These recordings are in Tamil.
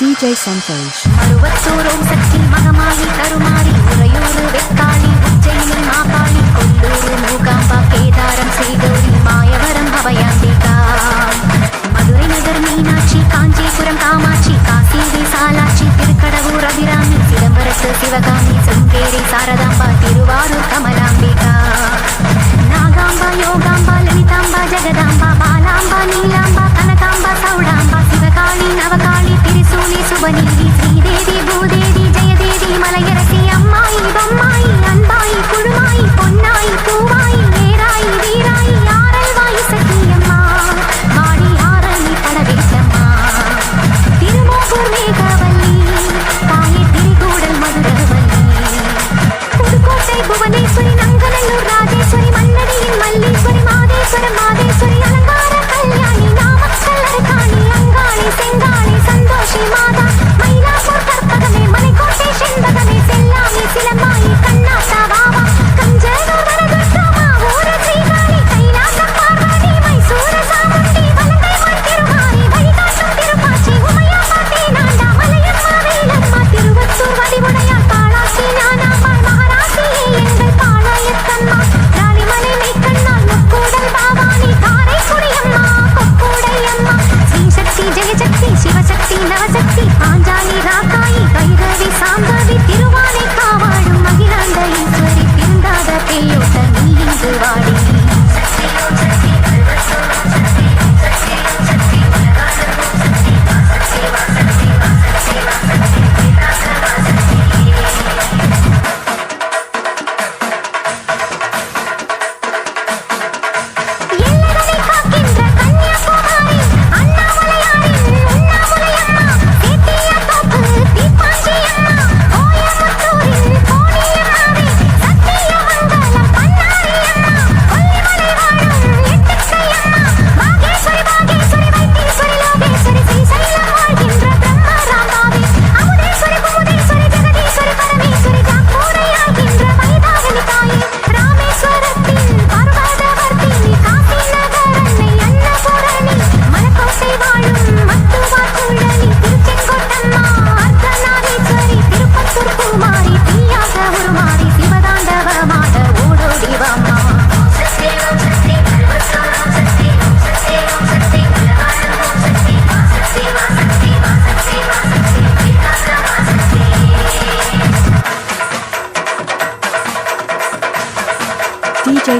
டிஜே சந்தோஷ் அழுவச்சோறும் சக்தி மகமாயி கருமாறி உறையூறு வெத்தாளி உச்சையிலும் மாபாளி கொல்லூரு மூகாம்பா கேதாரம் செய்தோரி மாயவரம் அபயாந்திகா மதுரை நகர் மீனாட்சி காஞ்சிபுரம் காமாட்சி காசிவி சாலாட்சி திருக்கடவூர் அபிராமி சிதம்பரத்து சிவகாமி சுங்கேரி சாரதாம்பா திருவாரூர் శక్తి జయ శక్తి శివశక్తి నవశక్తి ఆంజాలి రాకాయి భైరవి సాంబ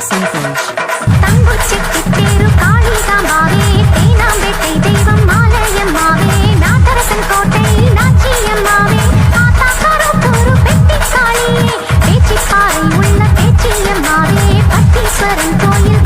சந்தோஷ். தங்குச்சிக்கு தேரு காளிதாமாவே தேனாம்பேட்டை தெய்வம் மாலையம்மாவே நாட்டரசன் கோட்டை நாச்சியம்மாவே தாத்தா கருப்பூரு பெட்டி காளியே பேச்சிப்பாறை உள்ள பேச்சியம்மாவே பட்டீஸ்வரன் கோயில்